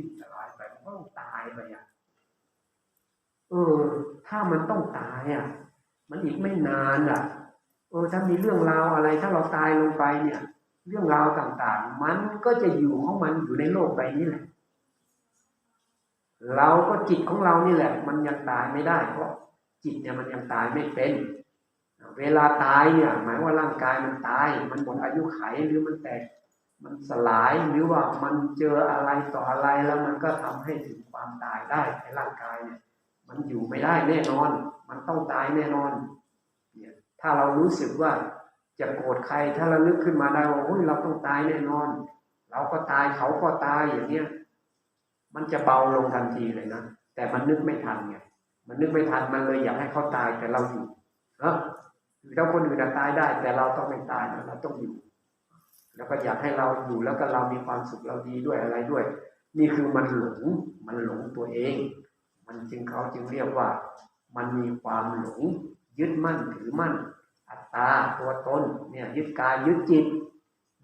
สิ้นสลายไปมันก็ต้องตายไปอะเออ ถ้ามันต้องตายอะ มันอีกไม่นานอะ เออถ้ามีเรื่องราวอะไร ถ้าเราตายลงไปเนี่ย เรื่องราวต่างๆ มันก็จะอยู่ของมันอยู่ในโลกใบนี้แหละ เราก็จิตของเรานี่แหละ มันยังตายไม่ได้ เพราะจิตเนี่ยมันยังตายไม่เป็น เวลาตายเนี่ย หมายว่าร่างกายมันตาย มันหมดอายุไขหรือมันแตก มันสลายหรือว่ามันเจออะไรต่ออะไรแล้วมันก็ทำให้ถึงความตายได้ในร่างกายเนี่ย มันอยู่ไม่ได้แน่นอน มันต้องตายแน่นอนเนี่ยถ้าเรารู้สึกว่าจะโกรธใครถ้าเรานึกขึ้นมาได้ว่าโอ้ยเราต้องตายแน่นอน เราก็ตายเขาก็ตายอย่างเนี้ยมันจะเบาลงทันทีเลยนะแต่มันนึกไม่ทันไงมันนึกไม่ทันมันเลยอยากให้เขาตายแต่เราอยู่เออคือถ้าคนอื่นตายได้ แต่เราต้องไม่ตายนะเราต้องอยู่ แล้วก็อยากให้เราอยู่แล้วก็เรามีความสุขเราดีด้วยอะไรด้วย นี่คือมันหลงมันหลงตัวเอง มันจึงเขาจึงเรียกว่า มันมีความหลง ยึดมั่นถือมั่น อัตตาตัวตนเนี่ยยึดกายยึดจิต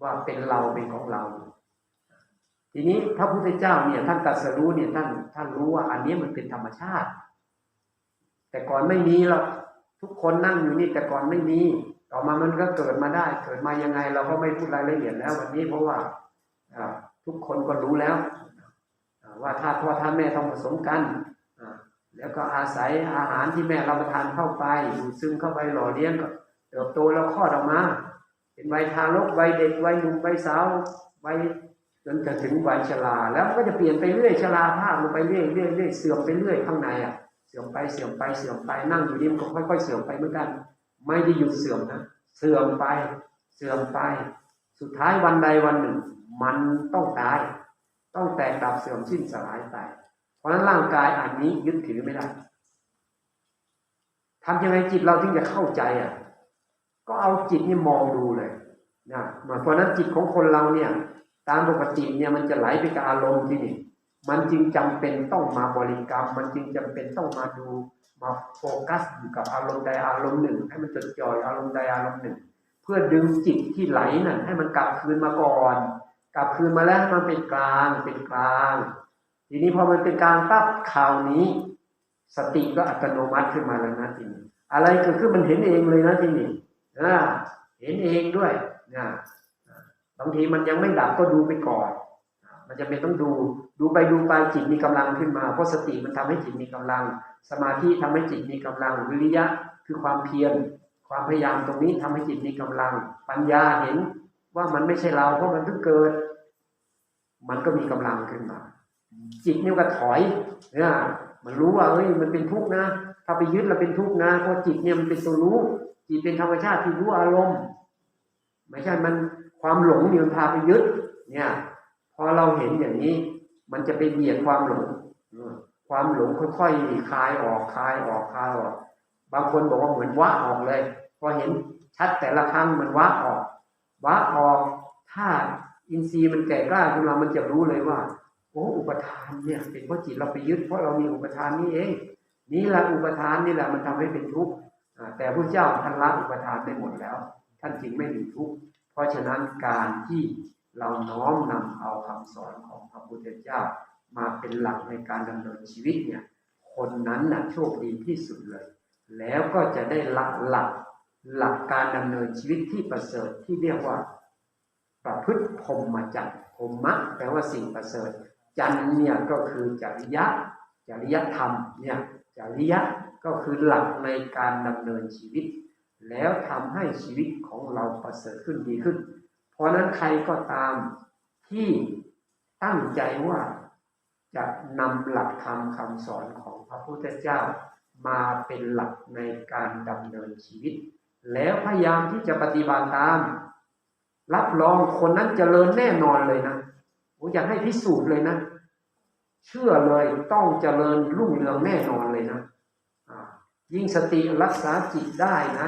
ว่าเป็นเราเป็นของเรา ทีนี้พระพุทธเจ้าเนี่ยท่านตรัสรู้เนี่ยท่านท่านรู้ว่าอันนี้มันเป็นธรรมชาติ แต่ก่อนไม่มีหรอกทุกคนนั่งอยู่นี่แต่ก่อนไม่มี ต่อมามันก็เกิดมาได้ เกิดมายังไง เราก็ไม่พูดรายละเอียดแล้ว วันนี้เพราะว่าทุกคนก็รู้แล้วอ่าว่าธาตุพ่อธาตุแม่ต้องผสมกันแล้วก็อาศัยอาหารที่แม่เราประทานเข้าไปดูดซึมเข้าไปหล่อเลี้ยงก็เติบโตแล้วคลอดออกมา เป็นวัยทารกวัยเด็กวัยหนุ่มวัยสาววัยจนจะถึงวัยชราแล้วก็จะเปลี่ยนไปเรื่อยชราภาพลงไปเรื่อยเรื่อยเรื่อยเสื่อมไปเรื่อยข้างในอะเสื่อมไปเสื่อมไปเสื่อมไปนั่งอยู่นี่มันก็ค่อยๆเสื่อมไปเหมือนกัน ไม่ได้หยุดเสื่อมนะเสื่อมไป เสื่อมไป สุดท้ายวันใดวันหนึ่ง มันต้องตาย ต้องแตกดับเสื่อมสิ้นสลายไป เพราะนั้นร่างกายอันนี้ยึดถือไม่ได้ทำยังไงจิตเราถึงจะเข้าใจอะ ก็เอาจิตนี่มองดูเลยนะเพราะนั้นจิตของคนเราเนี่ย ตามปกติเนี่ยมันจะไหลไปกับอารมณ์ที่นี่ มันจึงจำเป็นต้องมาบริกรรม มันจึงจำเป็นต้องมาดูมาโฟกัสอยู่กับอารมณ์ใดอารมณ์หนึ่ง ให้มันจดจ่อยอารมณ์ใดอารมณ์หนึ่ง เพื่อดึงจิตที่ไหลนั่นให้มันกลับคืนมาก่อน กลับคืนมาแล้วมันเป็นกลางเป็นกลาง ทีนี้พอมันเป็นกลางปั๊บคราวนี้ สติก็อัตโนมัติขึ้นมาแล้วนะทีนี้อะไรเกิดขึ้นมันเห็นเองเลยนะทีนี้เห็นเองด้วยนะบางทีมันยังไม่ดับก็ดูไปก่อน มันจะเป็นต้องดู ดูไปดูไปจิตมีกำลังขึ้นมา เพราะสติมันทำให้จิตมีกำลัง สมาธิทำให้จิตมีกำลัง วิริยะคือความเพียร ความพยายามตรงนี้ทำให้จิตมีกำลัง ปัญญาเห็นว่ามันไม่ใช่เราเพราะมันเพิ่งเกิด มันก็มีกำลังขึ้นมา จิตเนี่ยก็ถอยเนี่ยมันรู้ว่าเอ้ยมันเป็นทุกข์นะ ถ้าไปยึดเราเป็นทุกข์นะเพราะจิตเนี่ยมันเป็นตัวรู้ จิตเป็นธรรมชาติที่รู้อารมณ์ ไม่ใช่มันความหลงเนี่ยมันพาไปยึดเนี่ย พอเราเห็นอย่างนี้ มันจะไปเบียดความหลงความหลงค่อยๆคลายออกคลายออกคลายออก บางคนบอกว่าเหมือนวะออกเลย พอเห็นชัดแต่ละครั้งมันวะออกวะออก ถ้าอินทรีย์มันแก่กล้าขึ้นมามันจะรู้เลยว่าโอ้อุปทานเนี่ยเป็นเพราะจิตเราไปยึดเพราะเรามีอุปทานนี้เองนี่แหละอุปทานนี่แหละมันทำให้เป็นทุกข์แต่พระเจ้าท่านละอุปทานไปหมดแล้ว ท่านจึงไม่มีทุกข์เพราะฉะนั้นการที่ เราน้อมนำเอาคำสอนของพระพุทธเจ้า มาเป็นหลักในการดำเนินชีวิตเนี่ย คนนั้นน่ะโชคดีที่สุดเลย แล้วก็จะได้หลักหลักหลักการดำเนินชีวิตที่ประเสริฐที่เรียกว่า ประพฤติพรหมจรรย์พรหมะแปลว่าสิ่งประเสริฐจันทร์เนี่ยก็คือจริยะจริยธรรมเนี่ยจริยะก็คือหลักในการดำเนินชีวิต แล้วทำให้ชีวิตของเราประเสริฐขึ้นดีขึ้น เพราะนั้นใครก็ตามที่ตั้งใจว่าจะนำหลักธรรมคำสอนของพระพุทธเจ้า มาเป็นหลักในการดำเนินชีวิต แล้วพยายามที่จะปฏิบัติตาม รับรองคนนั้นจเจริญแน่นอนเลยนะผมอยากให้พิสูจน์เลยนะ เชื่อเลยต้องเจริญรุ่งเรืองแน่นอนเลยนะยิ่งสติรักษาจิตได้นะ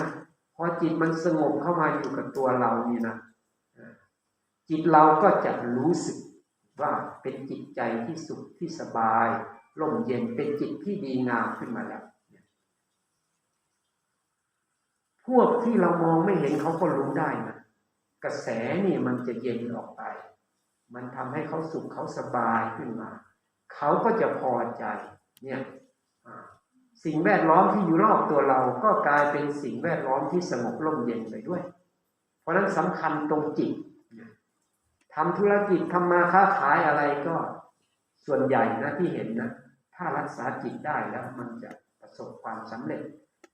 พอจิตมันสงบเข้ามาอยู่กับตัวเรานี่นะ จิตเราก็จะรู้สึกว่าเป็นจิตใจที่สุขที่สบายร่มเย็นเป็นจิตที่ดีงามขึ้นมาแล้วพวกที่เรามองไม่เห็นเขาก็รู้ได้นะกระแสนี่มันจะเย็นออกไป มันทำให้เขาสุขเขาสบายขึ้นมา เขาก็จะพอใจ เนี่ยสิ่งแวดล้อมที่อยู่รอบตัวเราก็กลายเป็นสิ่งแวดล้อมที่สงบร่มเย็นไปด้วย เพราะฉะนั้นสำคัญตรงจิต ทำธุรกิจทำมาค้าขายอะไรก็ส่วนใหญ่นะที่เห็นนะถ้ารักษาจิตได้แล้วมันจะประสบความสำเร็จ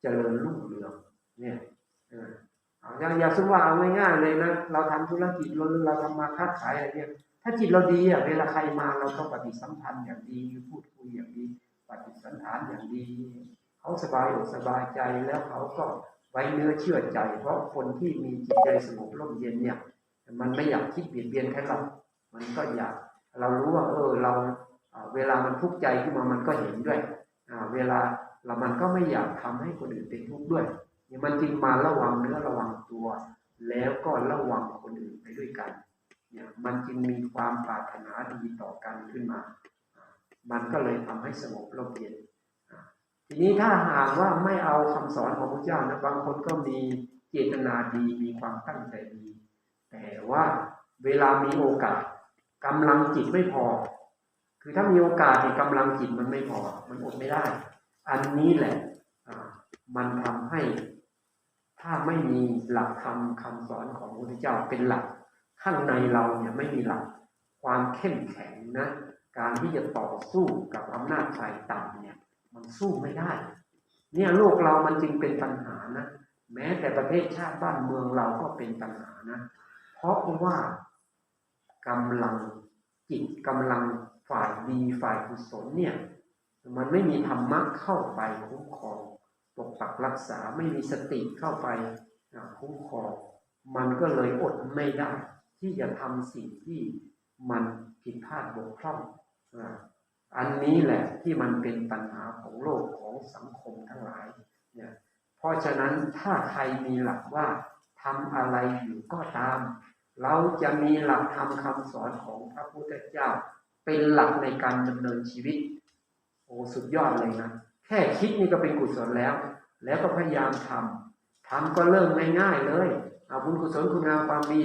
เจริญรุ่งเรืองเนี่ยอย่างอย่างสมมติว่าเอาง่ายๆเลยนะเราทำธุรกิจเราเราทำมาค้าขายอะไรเนี่ยถ้าจิตเราดีอะเวลาใครมาเราต้องปฏิสัมพันธ์อย่างดีพูดคุยอย่างดี ปฏิสันถานอย่างดีเขาสบายอกสบายใจแล้วเขาก็ไว้เนื้อเชื่อใจ เพราะคนที่มีจิตใจสงบร่มเย็นเนี่ย มันไม่อยากคิดเบียดเบียนใครหรอกมันก็อยาก เรารู้ว่า เออ เราเวลามันทุกข์ใจขึ้นมามันก็เห็นด้วยเวลาเรามันก็ไม่อยากทำให้คนอื่นเป็นทุกข์ด้วยเนี่ยมันจึงมาระวังเนื้อระวังตัว แล้วก็ระวังคนอื่นไปด้วยกัน เนี่ยมันจึงมีความปรารถนาดีต่อกันขึ้นมา มันก็เลยทำให้สงบร่มเย็นทีนี้ถ้าหากว่าไม่เอาคำสอนของพระเจ้านะบางคนก็มีเจตนาดีมีความตั้งใจดี แต่ว่าเวลามีโอกาสกำลังจิตไม่พอ คือถ้ามีโอกาสเนี่กำลังจิตมันไม่พอ มันอดไม่ได้ อันนี้แหละมันทำให้ถ้าไม่มีหลักธรรมคำสอนของพระพุทธเจ้าเป็นหลัก ข้างในเราเนี่ยไม่มีหลัก ความเข้มแข็งนะ การที่จะต่อสู้กับอำนาจฝ่ายต่ำเนี่ย มันสู้ไม่ได้ เนี่ยโลกเรามันจึงเป็นปัญหานะ แม้แต่ประเทศชาติบ้านเมืองเราก็เป็นปัญหานะ เพราะว่ากำลังจิตกำลังฝ่ายดีฝ่ายกุศลเนี่ยมันไม่มีธรรมะเข้าไปคุ้มครองปกปักรักษาไม่มีสติเข้าไปคุ้มครองมันก็เลยอดไม่ได้ ที่จะทำสิ่งที่มันผิดพลาดบกพร่องอันนี้แหละที่มันเป็นปัญหาของโลกของสังคมทั้งหลายเนี่ยเพราะฉะนั้นถ้าใครมีหลักว่า ทำอะไรอยู่ก็ตาม เราจะมีหลักธรรมคำสอนของพระพุทธเจ้า เป็นหลักในการดำเนินชีวิต โอ้สุดยอดเลยนะ แค่คิดนี่ก็เป็นกุศลแล้ว แล้วก็พยายามทำทำก็เริ่มง่ายๆเลยเอาบุญกุศลคุณงามความดี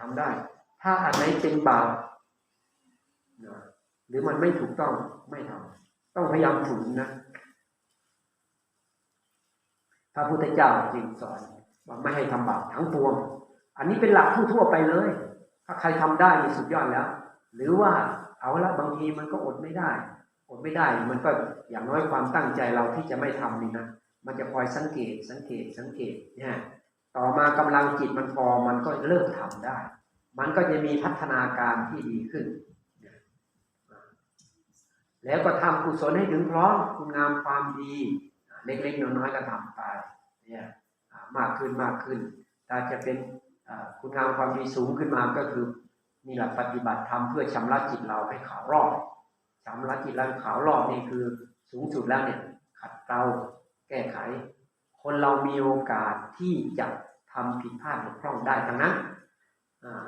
ทำได้ ถ้าอันไหนเป็นบาปนะหรือมันไม่ถูกต้องไม่ทำต้องพยายามฝืนนะพระพุทธเจ้าจึงสอน ว่าไม่ให้ทำบาปทั้งปวง อันนี้เป็นหลักทั่วๆไปเลย ถ้าใครทำได้นี่สุดยอดแล้ว หรือว่าเอาละบางทีมันก็อดไม่ได้ อดไม่ได้ มันก็อย่างน้อยความตั้งใจเราที่จะไม่ทำนี่นะ มันจะคอยสังเกตสังเกตสังเกตเนี่ยต่อมากำลังจิตมันพอมันก็เริ่มทำได้ มันก็จะมีพัฒนาการที่ดีขึ้น แล้วก็ทำกุศลให้ถึงพร้อมคุณงามความดี เล็กๆน้อยๆก็ทำไปเนี่ย มากขึ้นมากขึ้น ถ้าจะเป็นคุณงามความดีสูงขึ้นมาก็คือนี่แหละปฏิบัติธรรมเพื่อชำระจิตเราให้ขาวรอบชำระจิตเราขาวรอบนี่คือสูงสุดแล้วเนี่ยขัดเกลาแก้ไข คนเรามีโอกาสที่จะทำผิดพลาดบกพร่องได้ทั้งนั้นอ่า